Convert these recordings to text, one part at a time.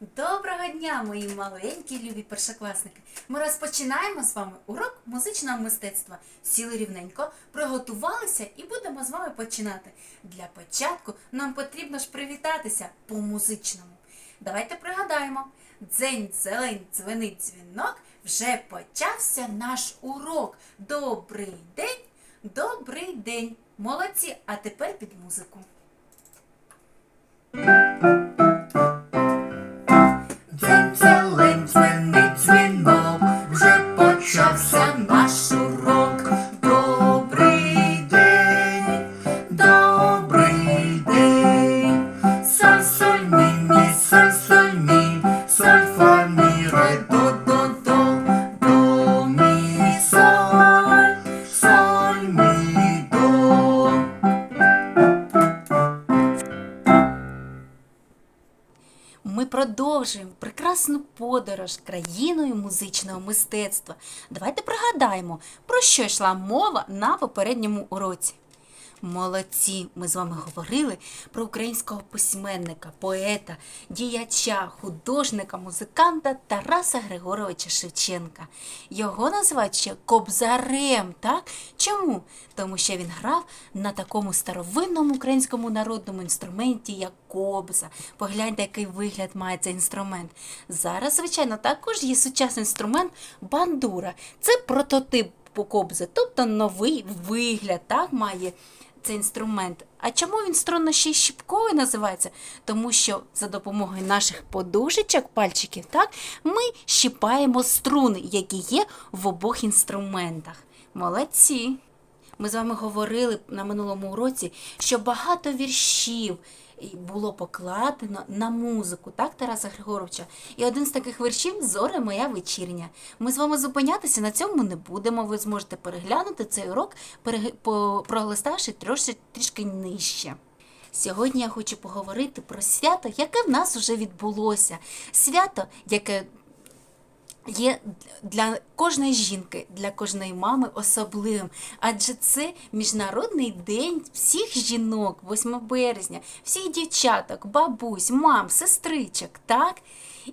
Доброго дня, мої маленькі любі першокласники! Ми розпочинаємо з вами урок музичного мистецтва. Сіли рівненько, приготувалися і будемо з вами починати. Для початку нам потрібно ж привітатися по-музичному. Давайте пригадаємо: дзень, зелень, дзвенить дзвінок, вже почався наш урок. Добрий день, добрий день! Молодці! А тепер під музику. Продовжуємо прекрасну подорож країною музичного мистецтва. Давайте пригадаємо, про що йшла мова на попередньому уроці. Молодці! Ми з вами говорили про українського письменника, поета, діяча, художника, музиканта Тараса Григоровича Шевченка. Його називають ще Кобзарем, так? Чому? Тому що він грав на такому старовинному українському народному інструменті, як кобза. Погляньте, який вигляд має цей інструмент. Зараз, звичайно, також є сучасний інструмент бандура. Це прототип кобзи, тобто новий вигляд, так має цей інструмент. А чому він струнно ще й щіпковий називається? Тому що за допомогою наших подушечок, пальчиків, так, ми щіпаємо струни, які є в обох інструментах. Молодці! Ми з вами говорили на минулому уроці, що багато віршів було покладено на музику, так, Тараса Григоровича? І один з таких вершів Зоре моя вечірня. Ми з вами зупинятися на цьому не будемо. Ви зможете переглянути цей урок, пролиставши трошки, трішки нижче. Сьогодні я хочу поговорити про свято, яке в нас вже відбулося. Свято, яке є для кожної жінки, для кожної мами особливим, адже це міжнародний день всіх жінок, 8 березня, всіх дівчаток, бабусь, мам, сестричок, так?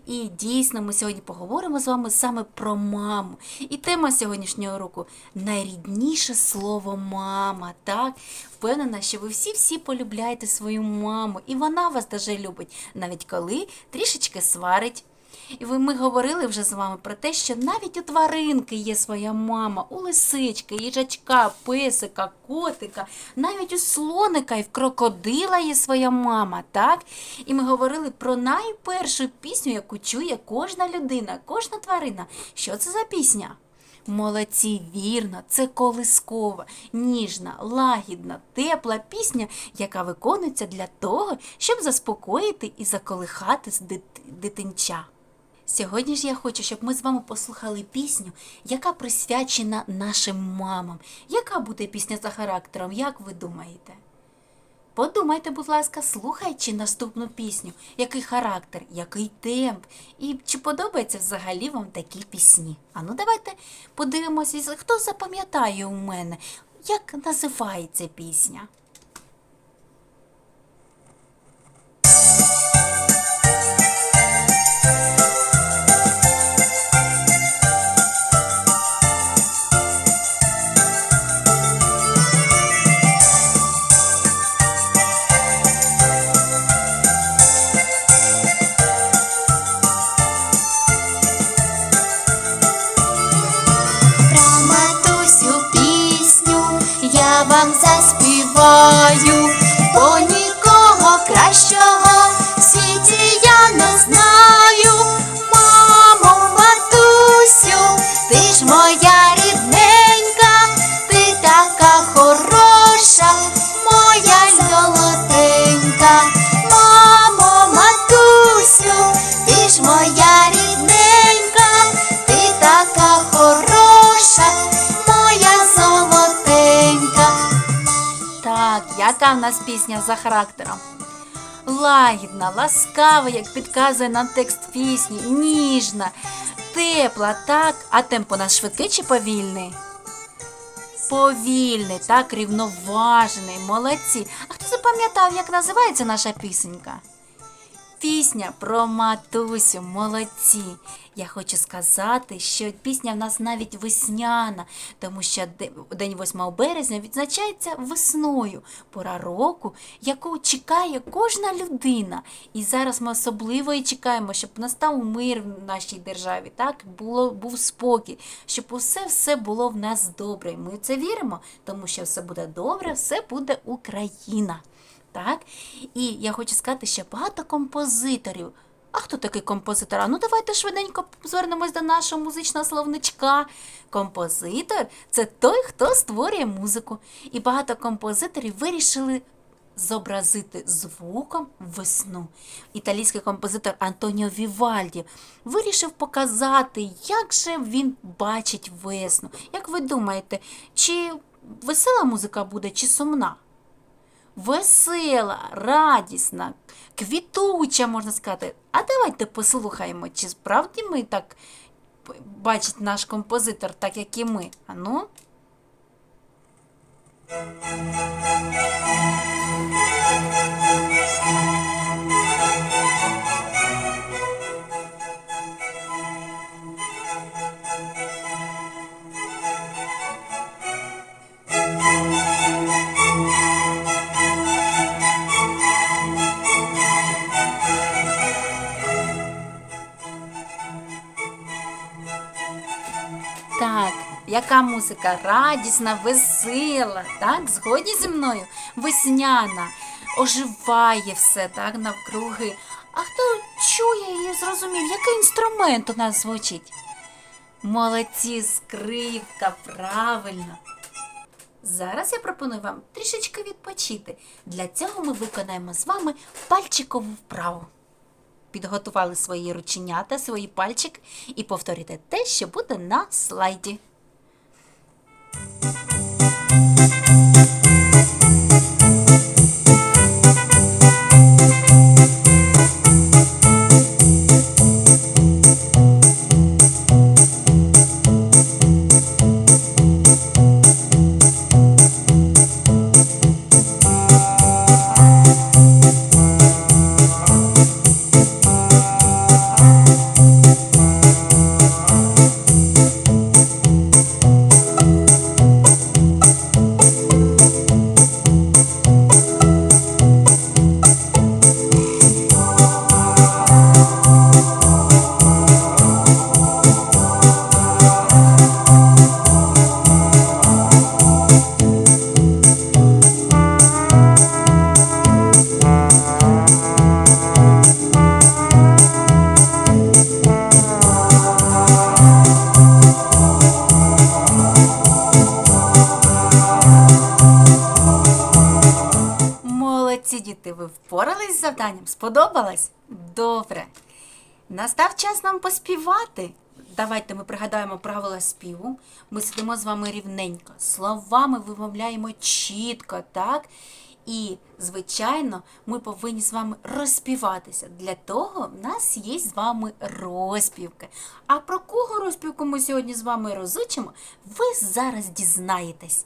І дійсно ми сьогодні поговоримо з вами саме про маму. І тема сьогоднішнього року найрідніше слово мама. Так? Впевнена, що ви всі-всі полюбляєте свою маму, і вона вас даже любить, навіть коли трішечки сварить. І ми говорили вже з вами про те, що навіть у тваринки є своя мама, у лисички, їжачка, песика, котика, навіть у слоника і в крокодила є своя мама, так? І ми говорили про найпершу пісню, яку чує кожна людина, кожна тварина. Що це за пісня? Молодці, вірно, це колискова, ніжна, лагідна, тепла пісня, яка виконується для того, щоб заспокоїти і заколихати дит- дитинча. Сьогодні ж я хочу, щоб ми з вами послухали пісню, яка присвячена нашим мамам. Яка буде пісня за характером, як ви думаєте? Подумайте, будь ласка, слухаючи наступну пісню, який характер, який темп, і чи подобаються взагалі вам такі пісні? А ну давайте подивимося, хто запам'ятає у мене, як називається пісня. заспіваю, Нас пісня за характером? Лагідна, ласкава, як підказує нам текст пісні, ніжна, тепла, так, а темп у нас швидкий чи повільний? Повільний, так, рівноважений, молодці. А хто запам'ятав, як називається наша пісенька? Пісня про матусю, молодці. Я хочу сказати, що пісня в нас навіть весняна, тому що день 8 березня відзначається весною, пора року, яку чекає кожна людина. І зараз ми особливо і чекаємо, щоб настав мир в нашій державі, так було був спокій, щоб усе все було в нас добре. І Ми в це віримо, тому що все буде добре, все буде Україна. Так? І я хочу сказати, що багато композиторів. А хто такий композитор? А ну давайте швиденько звернемось до нашого музичного словничка. Композитор це той, хто створює музику. І багато композиторів вирішили зобразити звуком весну. Італійський композитор Антоніо Вівальді вирішив показати, як же він бачить весну. Як ви думаєте, чи весела музика буде, чи сумна? Весела, радісна, квітуча, можна сказати. А давайте послухаємо, чи справді ми так бачить наш композитор, так як і ми. Ану. Так, яка музика? Радісна, весела, так? Згодні зі мною? Весняна, оживає все, так, навкруги. А хто чує і зрозумів, який інструмент у нас звучить? Молодці, скрипка, правильно. Зараз я пропоную вам трішечки відпочити. Для цього ми виконаємо з вами пальчикову вправу. Підготували свої рученята, свої пальчики і повторюйте те, що буде на слайді. Молодці діти, ви впорались з завданням? Сподобалось? Добре. Настав час нам поспівати. Давайте ми пригадаємо правила співу. Ми сидимо з вами рівненько, словами вимовляємо чітко, так? І, звичайно, ми повинні з вами розспіватися. Для того в нас є з вами розпівки. А про кого розпівку ми сьогодні з вами розучимо, ви зараз дізнаєтесь.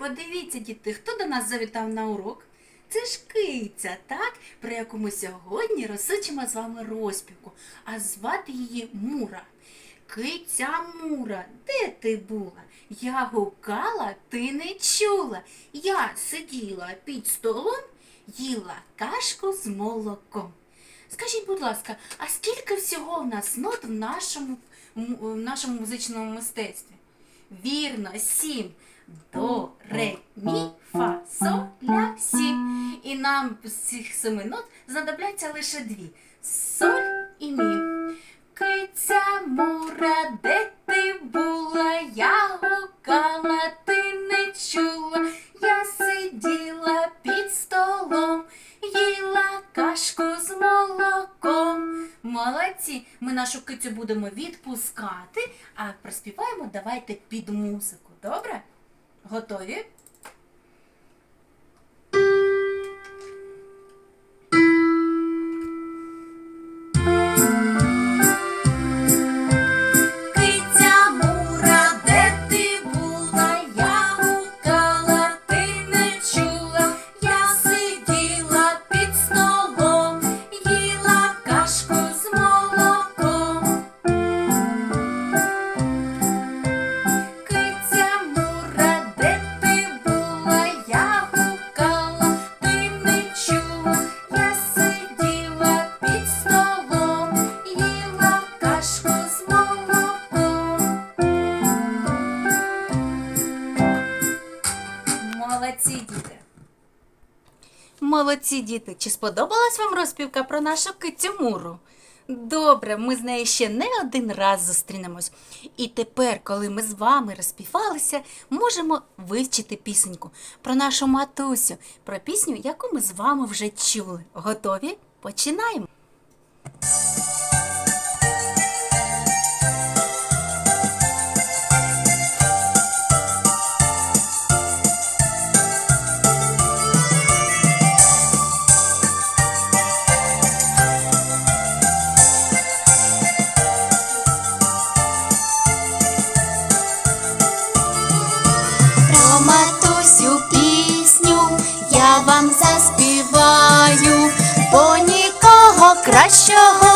Подивіться, діти, хто до нас завітав на урок? Це ж киця, так, про яку ми сьогодні розсичимо з вами розпівку, а звати її Мура. Киця Мура, де ти була? Я гукала, ти не чула. Я сиділа під столом, їла кашку з молоком. Скажіть, будь ласка, а скільки всього в нас нот в нашому, в нашому музичному мистецтві? Вірно, сім. До, ре, мі, фа, со, ля, сі. І нам з цих семи нот знадобляться лише дві. Соль і мі. Киця мура, де ти була? Я гукала, ти не чула. Я сиділа під столом, їла кашку з молоком. Молодці, ми нашу кицю будемо відпускати, а проспіваємо давайте під музику. Добре? Готові? Молодці, діти! Чи сподобалась вам розпівка про нашу кицю Муру? Добре, ми з нею ще не один раз зустрінемось. І тепер, коли ми з вами розпівалися, можемо вивчити пісеньку про нашу матусю, про пісню, яку ми з вами вже чули. Готові? Починаємо! show.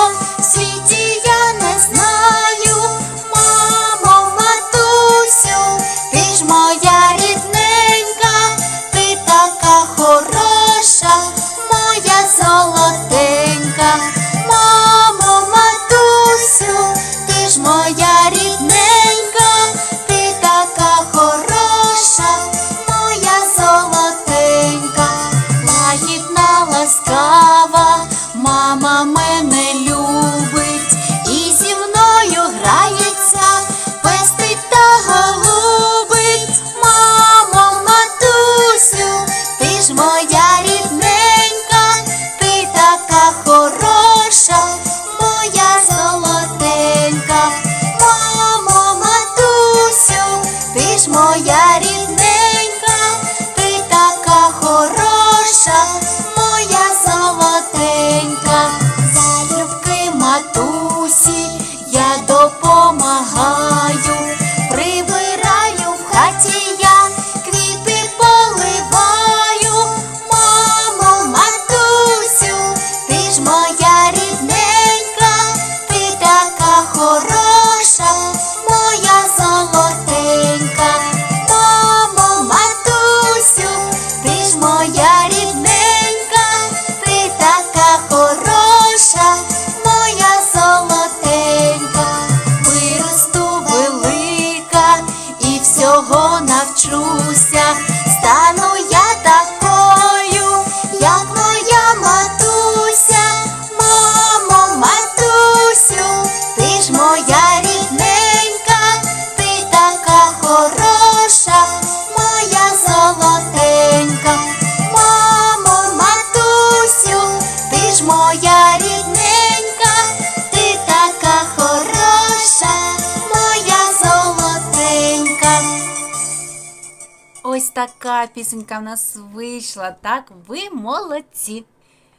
Ось така пісенька в нас вийшла. Так, ви молодці.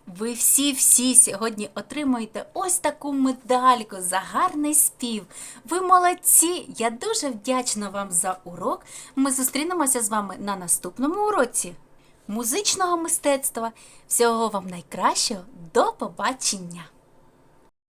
Ви всі-всі сьогодні отримуєте ось таку медальку за гарний спів. Ви молодці! Я дуже вдячна вам за урок. Ми зустрінемося з вами на наступному уроці музичного мистецтва. Всього вам найкращого. До побачення!